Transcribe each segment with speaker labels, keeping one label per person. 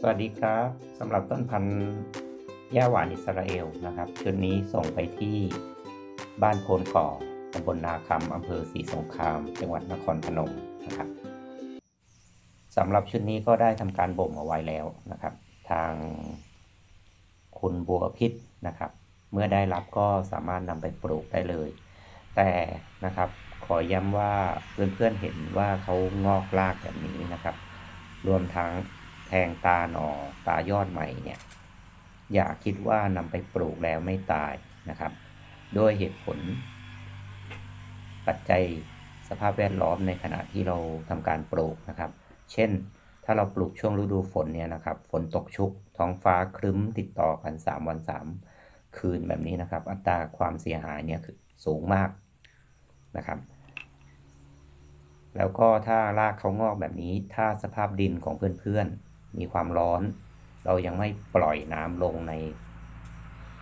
Speaker 1: สวัสดีครับสำหรับต้นพันธุ์ย่าหวานอิสราเอลนะครับชุดนี้ส่งไปที่บ้านโพนก่อตำบลนาคำอำเภอศรีสงคราม จังหวัดนครพนมนะครับสำหรับชุดนี้ก็ได้ทำการบ่มเอาไว้แล้วนะครับ ทางคุณบัวพิษนะครับ เมื่อได้รับก็สามารถนำไปปลูกได้เลย แต่นะครับขอย้ำว่าเพื่อนๆเห็นว่าเขางอกรากแบบนี้นะครับ รวมทั้ง แทงตาหนอตายอดใหม่เนี่ยอย่าคิดว่านำไปปลูกแล้วไม่ตายนะครับ โดยเหตุผล ปัจจัยสภาพแวดล้อมในขณะที่เราทำการปลูกนะครับ เช่น ถ้าเราปลูกช่วงฤดูฝนเนี่ยนะครับ ฝนตกชุก ท้องฟ้าครึ้มติดต่อกัน 3 วัน 3 คืนแบบนี้นะครับ อัตราความเสียหายเนี่ยคือสูงมากนะครับ แล้วก็ถ้ารากเขางอกแบบนี้ ถ้าสภาพดินของเพื่อนๆ มีความร้อน เรายังไม่ปล่อยน้ำลงใน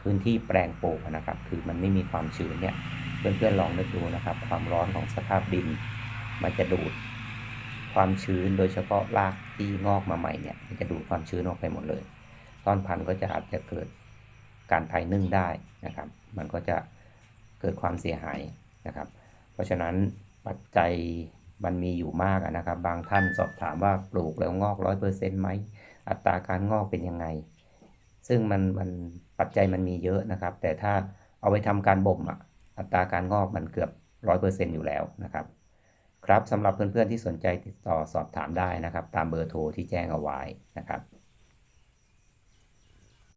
Speaker 1: พื้นที่แปลงปลูกนะครับ คือมันไม่มีความชื้นเนี่ยเพื่อนๆลองนึกดูนะครับ ความร้อนของสภาพดิน มันจะดูดความชื้นโดยเฉพาะรากที่งอกมาใหม่เนี่ยมันจะดูดความชื้นออกไปหมดเลย ต้นพันธุ์ก็จะอาจจะเกิดการภายนึ่งได้นะครับ มันก็จะเกิดความเสียหายนะครับ เพราะฉะนั้นปัจจัย มันมีอยู่มากนะครับ บางท่านสอบถามว่าปลูกแล้วงอกร้อยเปอร์เซ็นต์ไหมอัตราการงอกเป็นยังไง ซึ่งมันมันปัจจัยมันมีเยอะนะครับ แต่ถ้าเอาไปทำการบ่มอะอัตราการงอกมันเกือบร้อยเปอร์เซ็นต์อยู่แล้วนะครับครับสำหรับเพื่อนๆที่สนใจติดต่อสอบถามได้นะครับ ตามเบอร์โทรที่แจ้งเอาไว้นะครับ